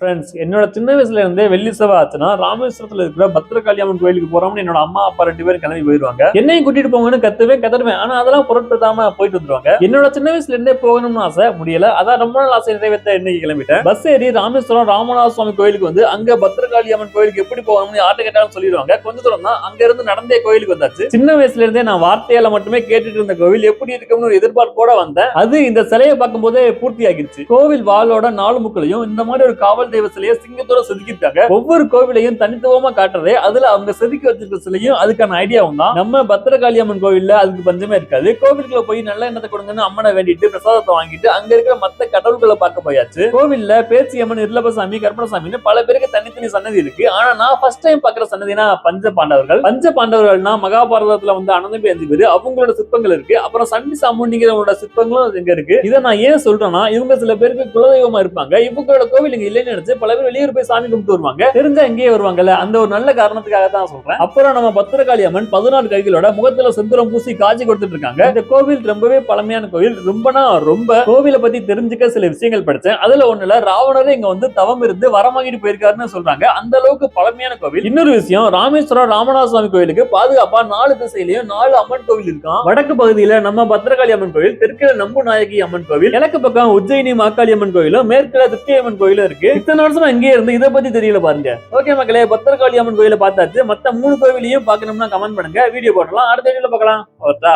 Friends என்னோட சின்ன வயசுல இருந்தே வெள்ளி செவ்வாய் ஆச்சுன்னா ராமேஸ்வரத்துல இருக்கிற பத்திரகாளி அம்மன் கோயிலுக்கு போறோம்னு என்னோட அம்மா அப்பா ரெண்டு பேரும் கிளம்பி போயிருவாங்க. என்னையும் கூட்டிட்டு போங்கன்னு கத்துவேன் கத்துடுவேன் ஆனா அதெல்லாம் பொருட்படுத்தாம போயிட்டு வந்துருவாங்க. என்னோட சின்ன வயசுல இருந்தே போகணும்னு ஆசை முடியல. அதான் ரொம்ப நாள் ஆசை நிறைவேற்ற இன்னைக்கு கிளம்பிட்டேன். பஸ் ஏறி ராமேஸ்வரம் ராமநாத சுவாமி கோயிலுக்கு வந்து அங்க பத்திரகாளி அம்மன் கோயிலுக்கு எப்படி போகணும்னு யார்ட்ட கேட்டாலும் சொல்லிடுவாங்க. கொஞ்ச தூரம் தான். அங்க இருந்து நடந்தே கோயிலுக்கு வந்தாச்சு. சின்ன வயசுல இருந்தே நான் வார்த்தையால மட்டுமே கேட்டுட்டு இருந்த கோவில் எப்படி இருக்கும்னு ஒரு எதிர்பார்ப்போட வந்தேன். அது இந்த சிலையை பார்க்கும்போதே பூர்த்தி ஆகிருச்சு கோவில் வாளோட நாலு முக்களையும் இந்த மாதிரி ஒரு காவல் தெய்வ சிலையை சிங்கத்தோட செதுக்கிட்டாங்க ஒவ்வொரு கோவிலையும் தனித்துவமா காட்டுறதே அதுல அவங்க செதுக்கி வச்சிருக்க சிலையும் அதுக்கான ஐடியாவும் தான். நம்ம பத்திரகாளி அம்மன் கோவில்ல அதுக்கு பஞ்சமே இருக்காது. கோவிலுக்குள்ள போய் நல்ல எண்ணத்தை கொடுங்கன்னு அம்மனை வேண்டிட்டு பிரசாதத்தை வாங்கிட்டு அங்க இருக்கிற மத்த கடவுள்களை பார்க்க போயாச்சு. கோவில்ல பேச்சியம்மன் அம்மன் இருளபசாமி பல பேருக்கு தனித்தனி சன்னதி இருக்கு. ஆனா நான் ஃபர்ஸ்ட் டைம் பாக்குற சன்னதினா பஞ்ச பாண்டவர்கள். பஞ்ச பாண்டவர்கள்னா மகாபாரதத்துல வந்து அனந்தம் அஞ்சு பேரு அவங்களோட சிற்பங்கள் இருக்கு. அப்புறம் சண்டி சாமுண்டிங்கிறவங்களோட சிற்பங்களும் இங்க இருக்கு. இதை நான் ஏன் சொல்றேன்னா இவங்க சில பேருக்கு குலதெய்வமா இருப்பாங்க. இவங்களோட கோவில் இங்க இல்லைன்னு நினைச்சு பல பேர் வெளியூர் போய் சாமி கும்பிட்டு வருவாங்க. தெரிஞ்சா இங்கேயே வருவாங்கல்ல. அந்த ஒரு நல்ல காரணத்துக்காக தான் சொல்றேன். அப்புறம் நம்ம பத்திரகாளி அம்மன் பதினாறு கைகளோட முகத்துல செந்தரம் பூசி காட்சி கொடுத்துட்டு இருக்காங்க. இந்த கோவில் ரொம்பவே பழமையான கோவில். ரொம்பனா ரொம்ப கோவிலை பத்தி தெரிஞ்சுக்க சில விஷயங்கள் படிச்சேன். அதுல ஒண்ணுல ராவணரே இங்க வந்து தவம் இருந்து வரமாகிட்டு போயிருக்காருன்னு சொல்றாங்க. அந்த அளவுக்கு பழமையான கோவில். இன்னொரு விஷயம் ராமேஸ்வரம் ராமநாத சுவாமி கோயிலுக்கு பாதுகாப்பா நாலு திசையிலயும் நாலு அம்மன் கோவில் இருக்கான் வடக்கு பகுதியில நம்ம பத்திரகாளி அம்மன் கோவில் தெற்குல நம்பு நாயகி அம்மன் கோவில் கிழக்கு பக்கம் உஜ்ஜயினி மாக்காளி அம்மன் கோவிலும் மேற்குல திருப்தி அம்மன் கோயிலும் இருக்கு. இத்தனை வருஷமா இங்கே இருந்து இதை பத்தி தெரியல பாருங்க. ஓகே மக்களே பத்திரகாளி அம்மன் கோயில பார்த்தாச்சு. மத்த மூணு கோவிலையும் பாக்கணும்னா கமெண்ட் பண்ணுங்க. வீடியோ போடலாம். அடுத்த வீடியோல பார்க்கலாம். ஓகே